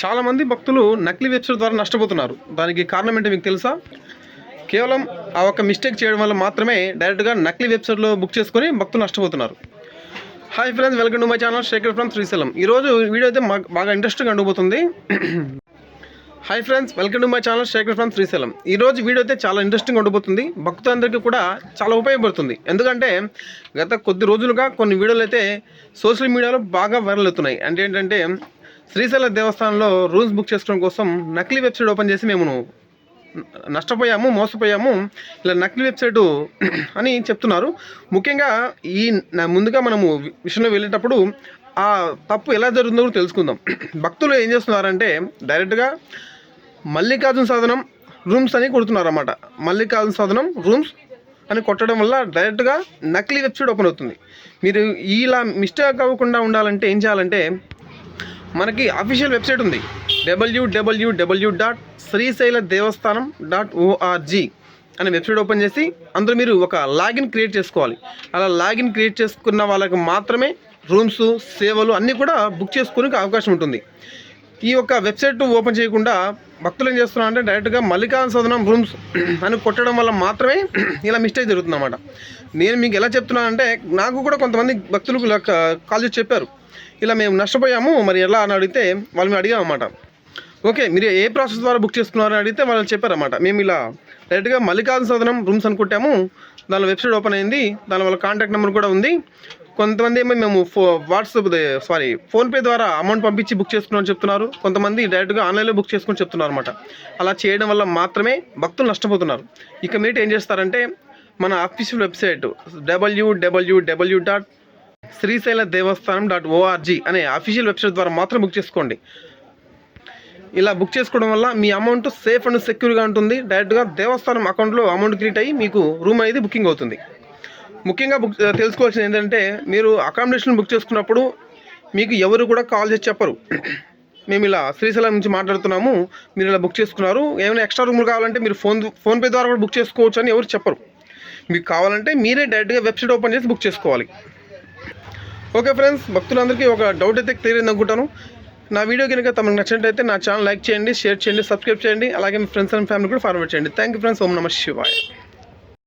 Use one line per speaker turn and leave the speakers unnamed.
చాలామంది భక్తులు నకిలీ వెబ్సైట్ ద్వారా నష్టపోతున్నారు. దానికి కారణం ఏంటో మీకు తెలుసా? కేవలం ఆ ఒక్క మిస్టేక్ చేయడం వల్ల మాత్రమే డైరెక్ట్గా నకిలీ వెబ్సైట్లో బుక్ చేసుకొని భక్తులు నష్టపోతున్నారు. Hi friends welcome to my channel Shekhar from Srisailam. ఈరోజు వీడియో అయితే మాకు బాగా ఇంట్రెస్టింగ్ ఉండబోతుంది hi friends welcome to my channel Shekhar from Srisailam. ఈ రోజు వీడియో అయితే చాలా ఇంట్రెస్టింగ్ ఉండబోతుంది భక్తులందరికీ కూడా చాలా ఉపయోగపడుతుంది. ఎందుకంటే గత కొద్ది రోజులుగా కొన్ని వీడియోలు అయితే సోషల్ మీడియాలో బాగా వైరల్ అవుతున్నాయి. అంటే ఏంటంటే శ్రీశైల దేవస్థానంలో రూమ్స్ బుక్ చేసుకోవడం కోసం నకిలీ వెబ్సైట్ ఓపెన్ చేసి మేము నష్టపోయాము మోసపోయాము. ఇలా నకిలీ వెబ్సైటు అని చెప్తున్నారు. ముఖ్యంగా ఈ ముందుగా మనము వి- విషయంలో వెళ్ళేటప్పుడు ఆ తప్పు ఎలా జరుగుతుందో కూడా తెలుసుకుందాం. భక్తులు ఏం చేస్తున్నారంటే డైరెక్ట్గా మల్లికార్జున సాధనం రూమ్స్ అని కొడుతున్నారు అన్నమాట మల్లికార్జున సాధనం రూమ్స్ అని కొట్టడం వల్ల డైరెక్ట్గా నకిలీ వెబ్సైట్ ఓపెన్ అవుతుంది. మీరు ఇలా మిస్టేక్ అవ్వకుండా ఉండాలంటే ఏం చేయాలంటే మనకి అఫీషియల్ వెబ్సైట్ ఉంది. WWW dot Srisaila Devasthanam dot ORG అనే వెబ్సైట్ ఓపెన్ చేసి అందులో మీరు ఒక లాగిన్ క్రియేట్ చేసుకోవాలి. అలా లాగిన్ క్రియేట్ చేసుకున్న వాళ్ళకి మాత్రమే రూమ్స్ సేవలు అన్నీ కూడా బుక్ చేసుకోనికి అవకాశం ఉంటుంది. ఈ యొక్క వెబ్సైట్ ఓపెన్ చేయకుండా భక్తులు ఏం చేస్తున్నారు అంటే డైరెక్ట్గా మల్లికాన్ సదనం రూమ్స్ అని కొట్టడం వల్ల మాత్రమే ఇలా మిస్టేక్ జరుగుతుందన్నమాట. నేను మీకు ఎలా చెప్తున్నానంటే నాకు కూడా కొంతమంది భక్తులకు కాల్ చేసి చెప్పారు. ఇలా మేము నష్టపోయాము మరి ఎలా అని అడిగితే వాళ్ళు మేము అడిగామన్నమాట. ఓకే మీరు ఏ ప్రాసెస్ ద్వారా బుక్ చేసుకున్నారని అడిగితే వాళ్ళు చెప్పారన్నమాట. మేము ఇలా డైరెక్ట్గా మల్లికార్జున సదనం రూమ్స్ అనుకుంటాము దానిలో వెబ్సైట్ ఓపెన్ అయింది దాని వల్ల కాంటాక్ట్ నెంబర్ కూడా ఉంది. కొంతమంది ఏమో మేము ఫో వాట్సాప్ సారీ ఫోన్పే ద్వారా అమౌంట్ పంపించి బుక్ చేసుకున్నామని చెప్తున్నారు. కొంతమంది డైరెక్ట్గా ఆన్లైన్లో బుక్ చేసుకుని చెప్తున్నారు అనమాట అలా చేయడం వల్ల మాత్రమే భక్తులు నష్టపోతున్నారు. ఇక మీరు ఏం చేస్తారంటే మన official website W W W dot Srisaila Devasthanam dot O R G అనే అఫీషియల్ వెబ్సైట్ ద్వారా మాత్రం బుక్ చేసుకోండి. ఇలా బుక్ చేసుకోవడం వల్ల మీ అమౌంట్ సేఫ్ అండ్ సెక్యూర్గా ఉంటుంది. డైరెక్ట్గా దేవస్థానం అకౌంట్లో అమౌంట్ క్రియేట్ అయ్యి మీకు రూమ్ అనేది బుకింగ్ అవుతుంది. ముఖ్యంగా బుక్ తెలుసుకోవాల్సింది ఏంటంటే మీరు అకామిడేషన్ బుక్ చేసుకున్నప్పుడు మీకు ఎవరు కూడా కాల్ చేసి చెప్పరు. మేము ఇలా శ్రీశైలం నుంచి మాట్లాడుతున్నాము మీరు ఇలా బుక్ చేసుకున్నారు. ఏమైనా ఎక్స్ట్రా రూమ్లు కావాలంటే మీరు ఫోన్ ఫోన్పే ద్వారా కూడా బుక్ చేసుకోవచ్చు అని ఎవరు చెప్పరు. మీకు కావాలంటే మీరే డైరెక్ట్గా వెబ్సైట్ ఓపెన్ చేసి బుక్ చేసుకోవాలి. ఓకే ఫ్రెండ్స్ భక్తులందరికీ ఒక డౌట్ అయితే క్లియర్ అయింది అనుకుంటాను. నా వీడియో కనుక తమకు నచ్చినట్టయితే నా ఛానల్ లైక్ చేయండి షేర్ చేయండి సబ్స్క్రైబ్ చేయండి. అలాగే మీ ఫ్రెండ్స్ అండ్ ఫ్యామిలీ కూడా ఫార్వర్డ్ చేయండి. Thank you friends Om Namah Shivay.